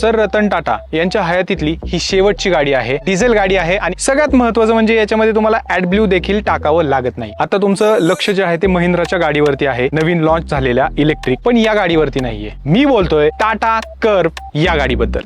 Sir Ratan Tata यांच्या हयातीतली ही शेवटची गाडी आहे डिझेल गाडी आहे आणि सगळ्यात महत्वाचं म्हणजे याच्यामध्ये तुम्हाला ऍड ब्ल्यू देखील टाकावं लागत नाही. आता तुमचं लक्ष जे आहे ते महिंद्राच्या गाडीवरती आहे नवीन लॉन्च झालेल्या इलेक्ट्रिक पण या गाडीवरती नाहीये. मी बोलतोय टाटा कर्व या गाडीबद्दल.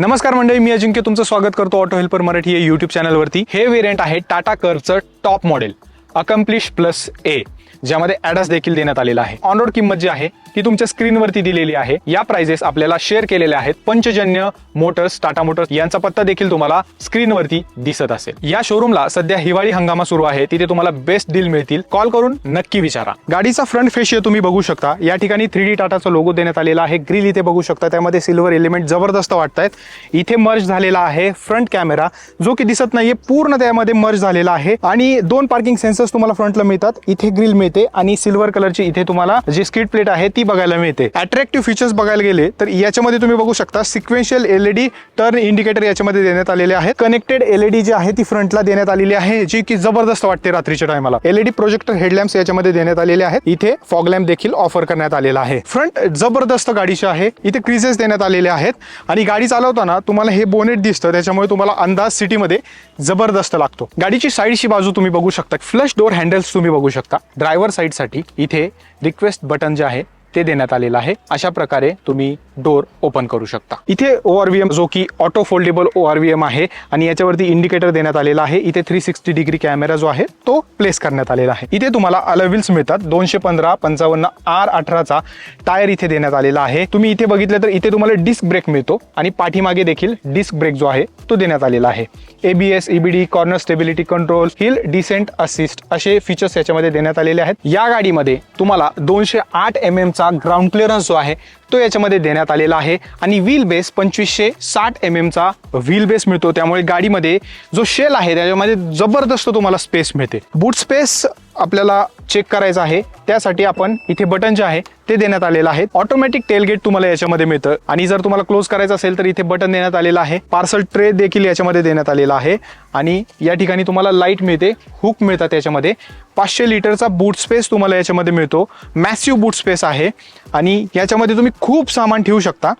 नमस्कार मंडळी मी अजिंक्य. तुमचं स्वागत करतो ऑटो हेल्पर मराठी या युट्यूब चॅनलवरती हे वेरियंट आहे Tata कर्वचं top model accomplished plus A ज्यामध्ये ऍडस देखील देण्यात आलेला आहे. ऑनरोड किंमत जी आहे ती तुमच्या स्क्रीनवरती दिलेली आहे. या प्राइजेस आपल्याला शेअर केलेल्या आहेत. पंचजन्य मोटर्स टाटा मोटर्स यांचा पत्ता देखील तुम्हाला स्क्रीनवरती दिसत असेल. या शोरूमला सध्या हिवाळी हंगामा सुरू आहे. तिथे तुम्हाला बेस्ट डील मिळतील. कॉल करून नक्की विचारा. गाडीचा फ्रंट फेशिया तुम्ही बघू शकता. या ठिकाणी थ्री डी टाटाचा लोगो देण्यात आलेला आहे. ग्रिल इथे बघू शकता. त्यामध्ये सिल्वर एलिमेंट जबरदस्त वाटतायत. इथे मर्ज झालेला आहे फ्रंट कॅमेरा जो की दिसत नाहीये. पूर्ण त्यामध्ये मर्ज झालेला आहे. आणि दोन पार्किंग सेन्सर्स तुम्हाला फ्रंटला मिळतात. इथे ग्रिल मिळते आणि सिल्वर कलरची इथे तुम्हाला जी स्किट प्लेट आहे ती बघायला मिळते. अट्रॅक्टिव्ह फीचर्स बघायला गेले तर याच्यामध्ये तुम्ही बघू शकता सिक्वेन्शियल एलईडी टर्न इंडिकेटर याच्यामध्ये देण्यात आलेले आहेत. कनेक्टेड एलईडी जी आहे ती फ्रंटला देण्यात आलेली आहे जी की जबरदस्त वाटते रात्रीच्या टायमाला एलईडी प्रोजेक्टर हेडलॅम्प्स याच्यामध्ये देण्यात आलेले आहेत. इथे फॉग लॅम्प देखील ऑफर करण्यात आलेला आहे. फ्रंट जबरदस्त गाडीचे आहे इथे क्रिजेस देण्यात आलेले आहेत. आणि गाडी चालवताना तुम्हाला हे बोनेट दिसतं त्याच्यामुळे तुम्हाला अंदाज सिटीमध्ये जबरदस्त लागतो. गाडीची साईडची बाजू तुम्ही बघू शकता. फ्लश डोर हँडल्स तुम्ही बघू शकता. ड्रायव्हर साईडसाठी इथे रिक्वेस्ट बटन जे आहे ते देण्यात आलेलं आहे. अशा प्रकारे तुम्ही डोर ओपन करू शकता. इथे ओ आर व्ही एम जो की auto foldable O R V M आहे आणि याच्यावरती इंडिकेटर देण्यात आलेला आहे. इथे थ्री सिक्स्टी डिग्री कॅमेरा जो आहे तो प्लेस करण्यात आलेला आहे. इथे तुम्हाला अलविल्स मिळतात. दोनशे पंधरा पंचावन्न आर अठराचा टायर इथे देण्यात आलेला आहे. तुम्ही इथे बघितलं तर इथे तुम्हाला डिस्क ब्रेक मिळतो. आणि पाठीमागे देखील डिस्क ब्रेक जो आहे तो देण्यात आलेला आहे. ABS EBD corner stability control hill descent assist असे फीचर्स याच्यामध्ये देण्यात आलेले आहेत. या गाडीमध्ये तुम्हाला दोनशे आठ एम एमचा ग्राउंड क्लिअरन्स जो आहे तो याच्यामध्ये देण्यात आलेला आहे. आणि व्हील बेस पंचवीसशे साठ एम एमचा व्हील बेस मिळतो त्यामुळे गाडीमध्ये जो शेल आहे त्याच्यामध्ये जबरदस्त तुम्हाला स्पेस मिळते. बूट स्पेस आपल्याला चेक करायचं आहे त्यासाठी आपण इथे बटन जे आहे ते देण्यात आलेलं आहे. ऑटोमॅटिक टेलगेट तुम्हाला याच्यामध्ये मिळतं. आणि जर तुम्हाला क्लोज करायचं असेल तर इथे बटन देण्यात आलेलं आहे. पार्सल ट्रे देखील याच्यामध्ये देण्यात आलेला आहे. आणि या ठिकाणी तुम्हाला लाइट मिळते हुक मिळतात त्याच्यामध्ये पाचशे लिटरचा बूट स्पेस तुम्हाला याच्यामध्ये मिळतो. मॅसिव्ह बूट स्पेस आहे. आणि याच्यामध्ये तुम्ही खूप सामान ठेवू शकता.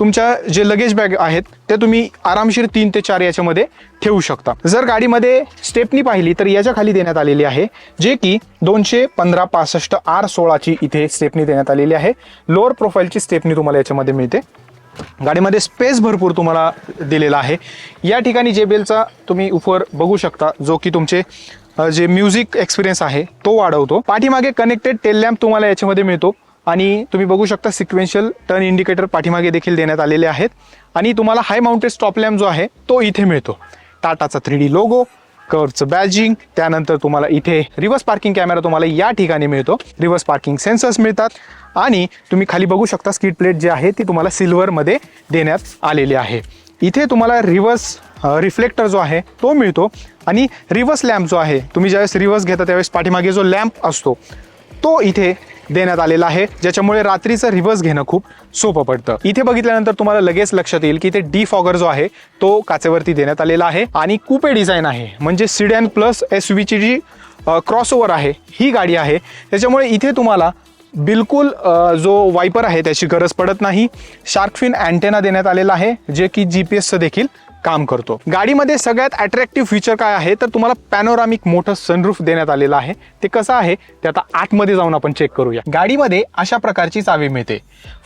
तुमच्या जे लगेज बॅग आहेत ते तुम्ही आरामशीर तीन ते चार याच्यामध्ये ठेवू शकता. जर गाडीमध्ये स्टेपनी पाहिली तर याच्या खाली देण्यात आलेली आहे जे की दोनशे पंधरा पासष्ट आर सोळाची इथे स्टेपनी देण्यात आलेली आहे. लोअर प्रोफाईलची स्टेपनी तुम्हाला याच्यामध्ये मिळते. गाडीमध्ये स्पेस भरपूर तुम्हाला दिलेला आहे. या ठिकाणी जे बेलचा तुम्ही उफर बघू शकता जो की तुमचे जे म्युझिक एक्सपिरियन्स आहे तो वाढवतो. पाठीमागे कनेक्टेड टेल लॅम्प तुम्हाला याच्यामध्ये मिळतो. आणि तुम्ही बघू शकता सिक्वेन्शियल टर्न इंडिकेटर पाठीमागे देखील देण्यात आलेले आहेत. आणि तुम्हाला हाय माउंटेड स्टॉप लॅम्प जो आहे तो इथे मिळतो. टाटाचा थ्री डी लोगो कर्वचं बॅजिंग त्यानंतर तुम्हाला इथे रिव्हर्स पार्किंग कॅमेरा तुम्हाला या ठिकाणी मिळतो. रिव्हर्स पार्किंग सेन्सर्स मिळतात. आणि तुम्ही खाली बघू शकता स्कीट प्लेट जी आहे ती तुम्हाला सिल्वरमध्ये देण्यात आलेली आहे. इथे तुम्हाला रिव्हर्स रिफ्लेक्टर जो आहे तो मिळतो. आणि रिव्हर्स लॅम्प जो आहे तुम्ही ज्यावेळेस रिव्हर्स घेता त्यावेळेस पाठीमागे जो लॅम्प असतो तो इथे देण्यात आलेला आहे ज्याच्यामुळे रात्रीचं रिव्हर्स घेणं खूप सोपं पडतं. इथे बघितल्यानंतर तुम्हाला लगेच लक्षात येईल की इथे डी फॉगर जो आहे तो काचेवरती देण्यात आलेला आहे आणि कुपे डिझाईन आहे. म्हणजे सिडॅन प्लस एस व्हीची जी क्रॉस ओव्हर आहे ही गाडी आहे. त्याच्यामुळे इथे तुम्हाला बिलकुल जो वायपर आहे त्याची गरज पडत नाही. शार्कफिन अँटेना देण्यात आलेला आहे जे की जी पी एसचं देखील काम करतो. गाडीमध्ये सगळ्यात अट्रॅक्टिव्ह फीचर काय आहे? तर तुम्हाला पॅनोरामिक मोठं सनरूफ देण्यात आलेलं आहे. ते कसं आहे? ते आता आतमध्ये जाऊन आपण चेक करूया. गाडीमध्ये अशा प्रकारची चावी मिळते.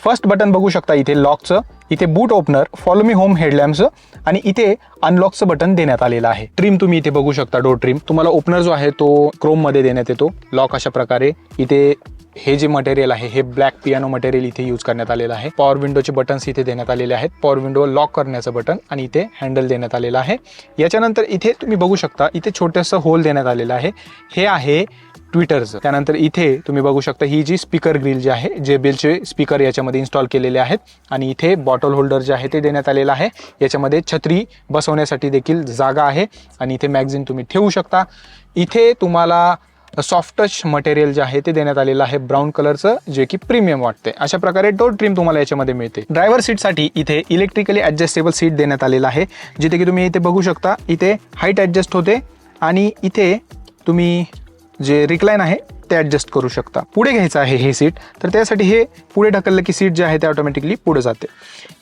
फर्स्ट बटन बघू शकता इथे लॉकचं इथे boot opener follow me home हेडलॅम्पचं आणि इथे अनलॉकचं बटन देण्यात आलेलं आहे. ट्रिम तुम्ही इथे बघू शकता डोर ट्रिम तुम्हाला ओपनर जो आहे तो क्रोममध्ये देण्यात येतो. लॉक अशा प्रकारे. इथे हे जे मटेरियल आहे हे ब्लॅक पियानो मटेरियल इथे यूज करण्यात आलेलं आहे. पॉवर विंडोचे बटन्स इथे देण्यात आलेले आहेत. पॉवर विंडो लॉक करण्याचं बटन आणि इथे हँडल देण्यात आलेलं आहे. याच्यानंतर इथे तुम्ही बघू शकता इथे छोटंसं होल देण्यात आलेलं आहे. हे आहे ट्विटरचं त्यानंतर इथे तुम्ही बघू शकता ही जी स्पीकर ग्रिल जी आहे जे बेलचे स्पीकर याच्यामध्ये इन्स्टॉल केलेले आहेत आणि इथे बॉटल होल्डर जे आहे ते देण्यात आलेलं आहे. याच्यामध्ये छत्री बसवण्यासाठी देखील जागा आहे आणि इथे मॅगझिन तुम्ही ठेवू शकता. इथे तुम्हाला सॉफ्ट टच मटेरियल जे आहे ते देण्यात आलेलं आहे ब्राऊन कलरचं जे की प्रीमियम वाटते अशा प्रकारे डोर ट्रीम तुम्हाला याच्यामध्ये मिळते. ड्रायव्हर सीटसाठी इथे इलेक्ट्रिकली ॲडजस्टेबल सीट देण्यात आलेलं आहे जिथे की तुम्ही इथे बघू शकता इथे हाईट ॲडजस्ट होते आणि इथे तुम्ही जे रिक्लाईन आहे ते ॲडजस्ट करू शकता. पुढे घ्यायचं आहे हे सीट तर त्यासाठी हे पुढे ढकललं की सीट जे आहे ते ऑटोमॅटिकली पुढे जाते.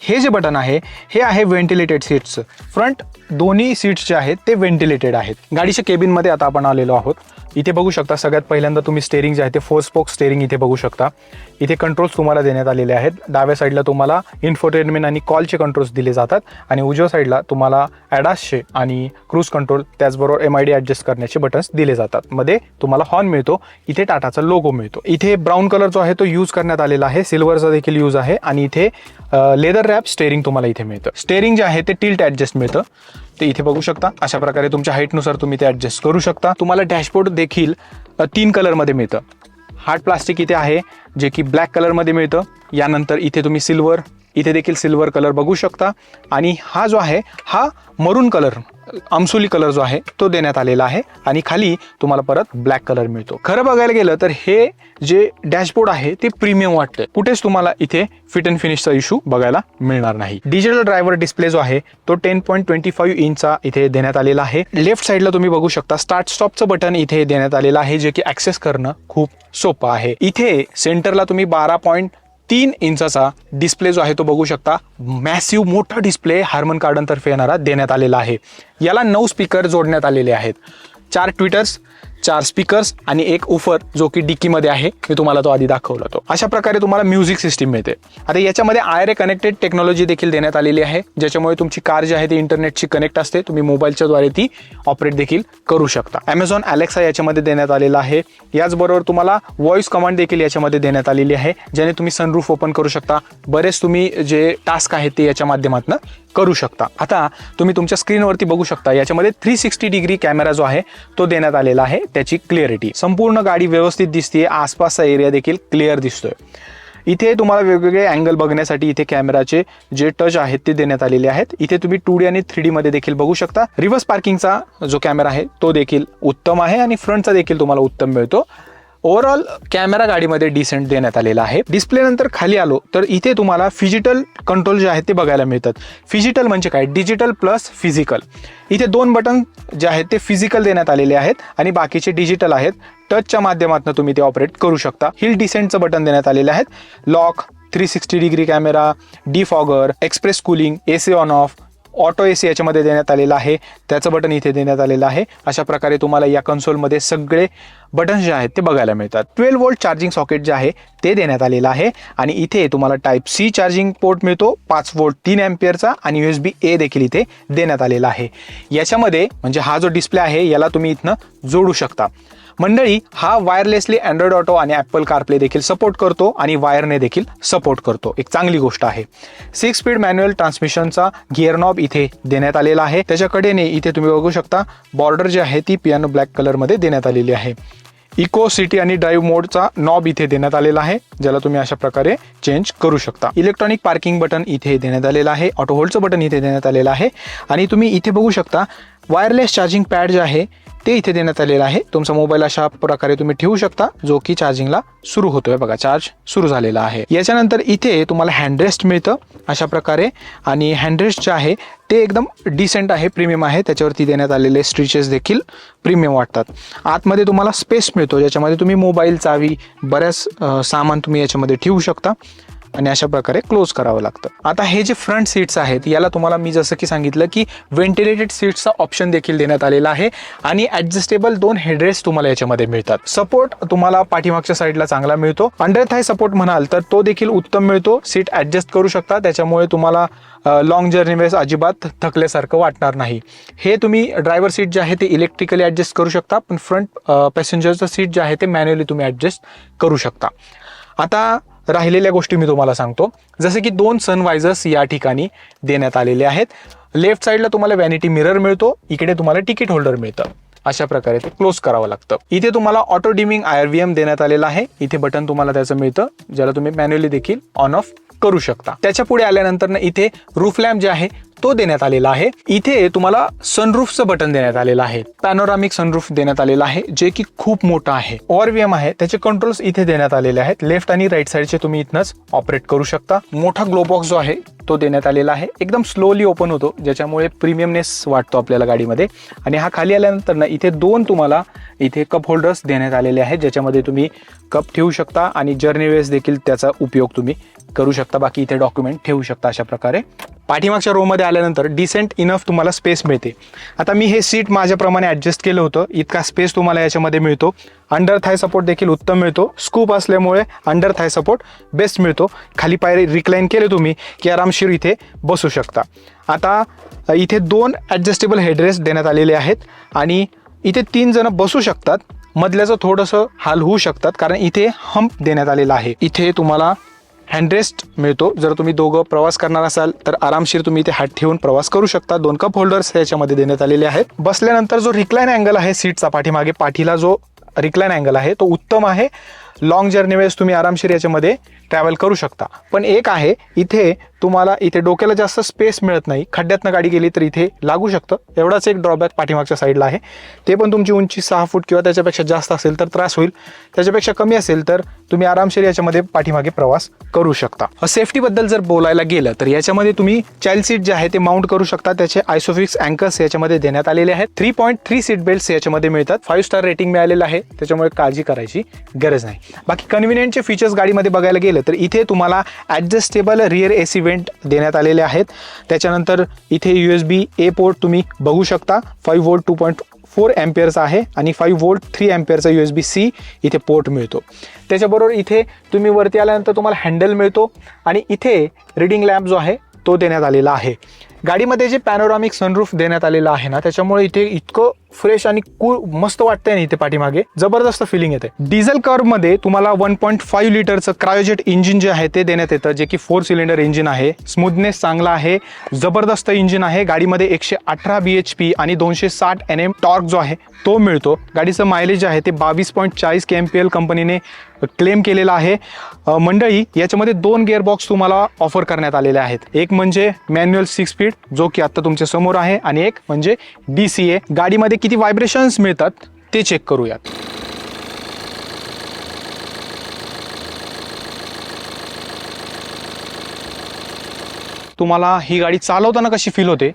हे जे बटन आहे हे आहे व्हेंटिलेटेड सीट्स फ्रंट दोन्ही सीट्स जे आहेत ते व्हेंटिलेटेड आहेत. गाडीच्या केबिनमध्ये आता आपण आलेलो आहोत. इथे बघू शकता सगळ्यात पहिल्यांदा तुम्ही स्टेरिंग जे आहे ते फोर स्पोक स्टेरिंग इथे बघू शकता. इथे कंट्रोल्स तुम्हाला देण्यात आलेले आहेत. डाव्या साईडला तुम्हाला इन्फोटेनमेंट आणि कॉलचे कंट्रोल्स दिले जातात आणि उजव्या साईडला तुम्हाला ॲडासचे आणि क्रूज कंट्रोल त्याचबरोबर एम आय डी ॲडजस्ट करण्याचे बटन्स दिले जातात. मध्ये तुम्हाला हॉर्न मिळतो इथे टाटाचा लोगो मिळतो. इथे ब्राऊन कलर जो आहे तो यूज करण्यात आलेला आहे सिल्वरचा देखील यूज आहे आणि इथे लेदर रॅप स्टेरिंग तुम्हाला इथे मिळतं. स्टेरिंग जे आहे ते टिल्ट ॲडजस्ट मिळतं. ते इथे बघू शकता. अशा प्रकारे तुमच्या हाईटनुसार तुम्ही ते ॲडजस्ट करू शकता. तुम्हाला डॅशबोर्ड देखील तीन कलरमध्ये मिळतं. हार्ड प्लास्टिक इथे आहे जे की ब्लॅक कलरमध्ये मिळतं. यानंतर इथे तुम्ही सिल्वर इथे देखील सिल्वर कलर बघू शकता. आणि हा जो आहे हा मरून कलर आमसुली कलर जो आहे तो देण्यात आलेला आहे. आणि खाली तुम्हाला परत ब्लॅक कलर मिळतो. खरं बघायला गेलं तर हे जे डॅशबोर्ड आहे ते प्रीमियम वाटतं कुठेच तुम्हाला इथे फिट अँड फिनिशचा इश्यू बघायला मिळणार नाही. डिजिटल ड्रायव्हर डिस्प्ले जो आहे तो टेन पॉईंट ट्वेंटी फाईव्ह इंचचा इथे देण्यात आलेला आहे. लेफ्ट साईडला तुम्ही बघू शकता स्टार्ट स्टॉपचं बटन इथे देण्यात आलेलं आहे जे की ऍक्सेस करणं खूप सोपं आहे. इथे सेंटरला तुम्ही बारा पॉईंट तीन इंचाचा डिस्प्ले जो आहे तो बघू शकता. मॅसिव्ह मोठा डिस्प्ले हार्मन कार्डनतर्फे येणारा देण्यात आलेला आहे. याला नऊ स्पीकर जोडण्यात आलेले आहेत. चार ट्विटर्स चार स्पीकर्स आणि एक उफर जो की डिक्कीमध्ये आहे मी तुम्हाला तो आधी दाखवला तो. अशा प्रकारे तुम्हाला म्युझिक सिस्टीम मिळते. आता याच्यामध्ये आय रे कनेक्टेड टेक्नॉलॉजी देखील देण्यात आलेली आहे ज्याच्यामुळे तुमची कार जी आहे ती इंटरनेटची कनेक्ट असते तुम्ही मोबाईलच्या द्वारे ती ऑपरेट देखील करू शकता. अमेझॉन अलेक्सा याच्यामध्ये देण्यात आलेला आहे. याचबरोबर तुम्हाला व्हॉइस कमांड देखील याच्यामध्ये देण्यात आलेली आहे ज्याने तुम्ही सनरूफ ओपन करू शकता. बरेच तुम्ही जे टास्क आहेत ते याच्या माध्यमातून करू शकता. आता तुम्ही तुमच्या स्क्रीनवरती बघू शकता याच्यामध्ये थ्री सिक्स्टी डिग्री कॅमेरा जो आहे तो देण्यात आलेला आहे त्याची क्लिअरिटी संपूर्ण गाडी व्यवस्थित दिसते आसपासचा एरिया देखील क्लिअर दिसतोय. इथे तुम्हाला वेगवेगळे अँगल बघण्यासाठी इथे कॅमेराचे जे टच आहेत ते देण्यात आलेले आहेत. इथे तुम्ही टू डी आणि थ्री डी मध्ये देखील बघू शकता. रिव्हर्स पार्किंगचा जो कॅमेरा आहे तो देखील उत्तम आहे आणि फ्रंटचा देखील तुम्हाला उत्तम मिळतो. ओव्हरऑल कॅमेरा गाडीमध्ये डिसेंट देण्यात आलेला आहे. डिस्प्ले नंतर खाली आलो तर इथे तुम्हाला फिजिटल कंट्रोल जे आहेत ते बघायला मिळतात. फिजिटल म्हणजे काय? डिजिटल प्लस फिजिकल इथे दोन बटन जे आहेत ते फिजिकल देण्यात आलेले आहेत आणि बाकीचे डिजिटल आहेत. टचच्या माध्यमातून तुम्ही ते ऑपरेट करू शकता. हिल डिसेंटचं बटन देण्यात आलेले आहेत lock three sixty degree camera defogger express cooling A C on off auto A C याच्यामध्ये देण्यात आलेलं आहे. त्याचं बटन इथे देण्यात आलेलं आहे. अशा प्रकारे तुम्हाला या कन्सोलमध्ये सगळे बटन जे आहेत ते बघायला मिळतात. ट्वेल्व वोल्ट चार्जिंग सॉकेट जे आहे ते देण्यात आलेलं आहे. आणि इथे तुम्हाला टाईप सी चार्जिंग पोर्ट मिळतो. पाच वोल्ट तीन एम्पियरचा आणि यू एस बी ए देखील इथे देण्यात आलेला आहे. याच्यामध्ये म्हणजे हा जो डिस्प्ले आहे याला तुम्ही इथनं जोडू शकता. मंडळी हा वायरलेसली अँड्रॉइड ऑटो आणि ॲपल कारप्ले देखील सपोर्ट करतो आणि वायरने देखील सपोर्ट करतो. एक चांगली गोष्ट आहे. सिक्स स्पीड मॅन्युअल ट्रान्समिशनचा गिअर नॉब इथे देण्यात आलेला आहे. त्याच्याकडेने इथे तुम्ही बघू शकता बॉर्डर जी आहे ती पियानो ब्लॅक कलरमध्ये देण्यात आलेली आहे. इको सिटी आणि ड्राईव्ह मोडचा नॉब इथे देण्यात आलेला आहे ज्याला तुम्ही अशा प्रकारे चेंज करू शकता. इलेक्ट्रॉनिक पार्किंग बटन इथे देण्यात आलेलं आहे. ऑटो होल्डचं बटन इथे देण्यात आलेलं आहे. आणि तुम्ही इथे बघू शकता वायरलेस चार्जिंग पॅड जे आहे ते इथे देण्यात आलेलं आहे. तुमचा मोबाईल अशा प्रकारे तुम्ही ठेवू शकता जो की चार्जिंगला सुरू होतोय. बघा चार्ज सुरू झालेला आहे. याच्यानंतर इथे तुम्हाला हँडरेस्ट मिळतं अशा प्रकारे. आणि हँडरेस्ट जे आहे ते एकदम डिसेंट आहे प्रीमियम आहे. त्याच्यावरती देण्यात आलेले स्ट्रिचेस देखील प्रीमियम वाटतात. आतमध्ये तुम्हाला स्पेस मिळतो ज्याच्यामध्ये तुम्ही मोबाईल चावी बऱ्याच सामान तुम्ही याच्यामध्ये ठेवू शकता. आणि अशा प्रकारे क्लोज करावं लागतं. आता हे जे फ्रंट सीट्स आहेत याला तुम्हाला मी जसं की सांगितलं की व्हेंटिलेटेड सीट्सचा ऑप्शन देखील देण्यात आलेला आहे आणि ॲडजस्टेबल दोन हेडरेस्ट तुम्हाला याच्यामध्ये मिळतात. सपोर्ट तुम्हाला पाठीमागच्या साईडला चांगला मिळतो. अंडर थाय सपोर्ट म्हणाल तर तो देखील उत्तम मिळतो. सीट ॲडजस्ट करू शकता. त्याच्यामुळे तुम्हाला लॉंग जर्नी वेळेस अजिबात थकल्यासारखं वाटणार नाही. हे तुम्ही ड्रायव्हर सीट जे आहे ते इलेक्ट्रिकली ॲडजस्ट करू शकता. पण फ्रंट पॅसेंजरचं सीट जे आहे ते मॅन्युअली तुम्ही ॲडजस्ट करू शकता. आता राहिलेल्या गोष्टी मी तुम्हाला सांगतो. जसे की दोन सनवायझर्स या ठिकाणी देण्यात आलेले आहेत. लेफ्ट साईडला तुम्हाला व्हॅनिटी मिरर मिळतो. इकडे तुम्हाला तिकीट होल्डर मिळतं. अशा प्रकारे ते क्लोज करावं लागतं. इथे तुम्हाला ऑटो डिमिंग आय एम देण्यात आलेला आहे. इथे बटन तुम्हाला त्याचं मिळतं. ज्याला तुम्ही मॅन्युअली देखील ऑन ऑफ करू शकता. त्याच्या पुढे आल्यानंतर ना इथे रूफ लॅम्प जे आहे तो देण्यात आलेला आहे. इथे तुम्हाला सनरूफचं बटन देण्यात आलेलं आहे. पॅनोरामिक सनरूफ देण्यात आलेला आहे जे की खूप मोठं आहे. ओआरव्हीएम आहे त्याचे कंट्रोल्स इथे देण्यात आलेले आहेत. लेफ्ट आणि राईट साईडचे तुम्ही इथनच ऑपरेट करू शकता. मोठा ग्लोबॉक्स जो आहे तो देण्यात आलेला आहे. एकदम स्लोली ओपन होतो ज्याच्यामुळे प्रीमियमनेस वाटतो आपल्याला गाडीमध्ये. आणि हा खाली आल्यानंतर ना इथे दोन तुम्हाला इथे कप होल्डर्स देण्यात आलेले आहेत ज्याच्यामध्ये तुम्ही कप ठेवू शकता. आणि जर्नी वेळेस देखील त्याचा उपयोग तुम्ही करू शकता बाकी इथे डॉक्युमेंट ठेवू शकता अशा प्रकारे. पाठीमागच्या रोमध्ये आल्यानंतर डिसेंट इनफ तुम्हाला स्पेस मिळते. आता मी हे सीट माझ्याप्रमाणे ॲडजस्ट केलं होतं. इतका स्पेस तुम्हाला याच्यामध्ये मिळतो. अंडर थाय सपोर्ट देखील उत्तम मिळतो. स्कूप असल्यामुळे अंडर थाय सपोर्ट बेस्ट मिळतो. खाली पायरी रिक्लाईन केले तुम्ही की आरामशीर इथे बसू शकता. आता इथे दोन ॲडजस्टेबल हेडरेस्ट देण्यात आलेले आहेत आणि इथे तीन जण बसू शकतात. मधल्याचं थोडंसं हाल होऊ शकतात कारण इथे हंप देण्यात आलेला आहे. इथे तुम्हाला हँडरेस्ट मिळतो. जर तुम्ही दोघं प्रवास करणार असाल तर आरामशीर तुम्ही इथे हात ठेवून प्रवास करू शकता. दोन कप होल्डर्स याच्यामध्ये देण्यात आलेले आहेत. बसल्यानंतर जो रिक्लाईन अँगल आहे सीटचा पाठीमागे पाठीला जो रिक्लाईन अँगल आहे तो उत्तम आहे. लॉंग जर्नीवेळेस तुम्ही आरामशीर याच्यामध्ये ट्रॅव्हल करू शकता. पण एक आहे इथे तुम्हाला इथे डोक्याला जास्त स्पेस मिळत नाही. खड्ड्यातनं गाडी गेली तर इथे लागू शकतं. एवढाच एक ड्रॉबॅक पाठीमागच्या साईडला आहे. ते पण तुमची उंची सहा फूट किंवा त्याच्यापेक्षा जास्त असेल तर त्रास होईल. त्याच्यापेक्षा कमी असेल तर तुम्ही आरामशीर याच्यामध्ये पाठीमागे प्रवास करू शकता. सेफ्टीबद्दल जर बोलायला गेलं तर याच्यामध्ये तुम्ही चाइल्ड सीट जे आहे ते माउंट करू शकता. त्याचे आयसोफिक्स अँकर्स याच्यामध्ये देण्यात आलेले आहेत. Three point three seat belts याच्यामध्ये मिळतात. फाईव्ह स्टार रेटिंग मिळालेलं आहे. त्याच्यामुळे काळजी करायची गरज नाही. बाकी कन्व्हिनियंटचे फीचर्स गाडीमध्ये बघायला गेलं तर इथे तुम्हाला adjustable rear A C vent देण्यात आलेले आहेत. त्याच्यानंतर इथे U S B A port तुम्ही बघू शकता. Five volt two point four अँपियरचा आहे आणि फाईव्ह वोल्ट थ्री अँपियरचा यू एस बी सी इथे पोर्ट मिळतो. त्याच्याबरोबर इथे तुम्ही वरती आल्यानंतर तुम्हाला हँडल मिळतो आणि इथे रिडिंग लॅम्प जो आहे तो देण्यात आलेला आहे. गाडीमध्ये जे पॅनोरामिक सनरूफ देण्यात आलेलं आहे ना त्याच्यामुळे इथे इतकं फ्रेश आणि कूल मस्त वाटतंय ना इथे पाठीमागे. जबरदस्त फिलिंग येते. डिझेल मध्ये तुम्हाला वन पॉईंट फाईव्ह लिटरचं क्रायोजेट इंजिन जे आहे ते देण्यात येतं जे की फोर सिलेंडर इंजिन आहे. स्मूथनेस चांगला आहे. जबरदस्त इंजिन आहे. गाडीमध्ये एकशे अठरा बी एच पी आणि दोनशे साठ एन एम टॉर्क जो आहे तो मिळतो. गाडीचं मायलेज आहे ते बावीस पॉईंट चाळीस के एम पी एल कंपनीने क्लेम केलेला आहे. मंडळी याच्यामध्ये दोन गेअरबॉक्स तुम्हाला ऑफर करण्यात आलेले आहेत. एक म्हणजे मॅन्युअल सिक्स स्पीड जो की आता तुमच्यासमोर आहे. आणि एक म्हणजे डी सी ए गाडीमध्ये किती व्हायब्रेशन्स मिळतात ते चेक करूयात. तुम्हाला ही गाडी चालवताना कशी फील होते?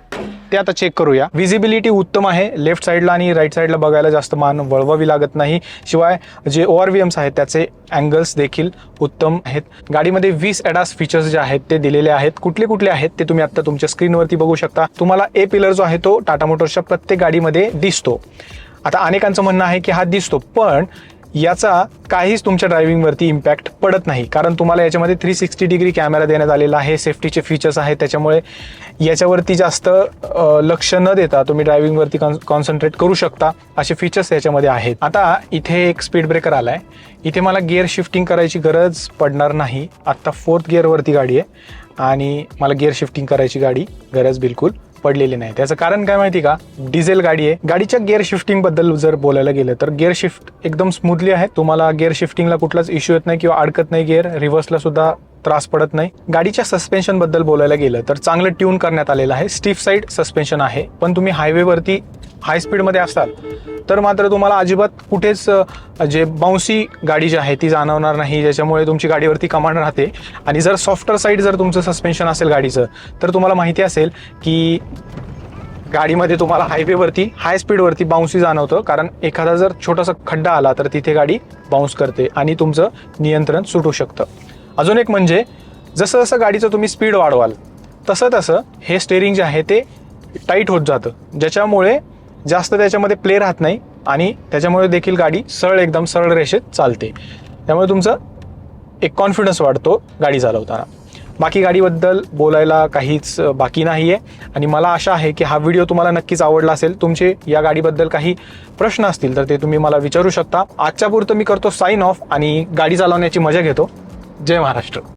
ते आता चेक करूया. विजिबिलिटी उत्तम आहे. लेफ्ट साईडला आणि राईट साईडला बघायला जास्त मान वळवावी लागत नाही. शिवाय जे ओ आर व्ही एम्स आहेत त्याचे अँगल्स देखील उत्तम आहेत. गाडीमध्ये वीस ॲडास फीचर्स जे आहेत ते दिलेले आहेत. कुठले कुठले आहेत ते तुम्ही आता तुमच्या स्क्रीनवरती बघू शकता. तुम्हाला ए पिलर जो आहे तो टाटा मोटर्सच्या प्रत्येक गाडीमध्ये दिसतो. आता अनेकांचं म्हणणं आहे की हा दिसतो पण याचा काहीच तुमच्या ड्रायव्हिंगवरती इम्पॅक्ट पडत नाही. कारण तुम्हाला याच्यामध्ये थ्री सिक्स्टी डिग्री कॅमेरा देण्यात आलेला आहे सेफ्टीचे फीचर्स आहेत त्याच्यामुळे याच्यावरती जास्त लक्ष न देता तुम्ही ड्रायव्हिंगवरती कॉन कॉन्सन्ट्रेट करू शकता. असे फीचर्स याच्यामध्ये आहेत. आता इथे एक स्पीड ब्रेकर आला आहे इथे मला गिअर शिफ्टिंग करायची गरज पडणार नाही. आत्ता फोर्थ गिअरवरती गाडी आहे. आणि मला गिअर शिफ्टिंग करायची गाडी गरज बिलकुल पडलेली नाही त्याचं कारण काय माहिती का? डिझेल गाडी आहे. गाडीच्या गिअर शिफ्टिंगबद्दल जर बोलायला गेलं तर गिअर शिफ्ट एकदम स्मूथली आहे. तुम्हाला गिअर शिफ्टिंगला कुठलाच इश्यू येत नाही किंवा अडकत नाही गिअर रिव्हर्सला सुद्धा त्रास पडत नाही. गाडीच्या सस्पेन्शनबद्दल बोलायला गेलं तर चांगलं ट्यून करण्यात आलेलं आहे. स्टीफ साईड सस्पेन्शन आहे. पण तुम्ही हायवेवरती हाय स्पीडमध्ये असाल तर मात्र तुम्हाला अजिबात कुठेच जे बाउन्सी गाडी जी आहे ती जाणवणार नाही. ज्याच्यामुळे तुमची गाडीवरती कमांड राहते. आणि जर सॉफ्टर साईड जर तुमचं सस्पेन्शन असेल गाडीचं तर तुम्हाला माहिती असेल की गाडीमध्ये तुम्हाला हायवेवरती हाय स्पीडवरती बाउन्सी जाणवतं. कारण एखादा जर छोटासा खड्डा आला तर तिथे गाडी बाउन्स करते आणि तुमचं नियंत्रण सुटू शकतं. अजून एक म्हणजे जसं जसं गाडीचं तुम्ही स्पीड वाढवाल तसं तसं हे स्टेअरिंग जे आहे ते टाईट होत जातं. ज्याच्यामुळे जास्त त्याच्यामध्ये प्ले राहत नाही आणि त्याच्यामुळे देखील गाडी सरळ एकदम सरळ रेषेत चालते. त्यामुळे तुमचं एक कॉन्फिडन्स वाढतो गाडी चालवताना. बाकी गाडीबद्दल बोलायला काहीच बाकी नाही आहे आणि मला आशा आहे की हा व्हिडिओ तुम्हाला नक्कीच आवडला असेल. तुमचे या गाडीबद्दल काही प्रश्न असतील तर ते तुम्ही मला विचारू शकता. आजच्या पुरतं मी करतो साईन ऑफ आणि गाडी चालवण्याची मजा घेतो. जय महाराष्ट्र.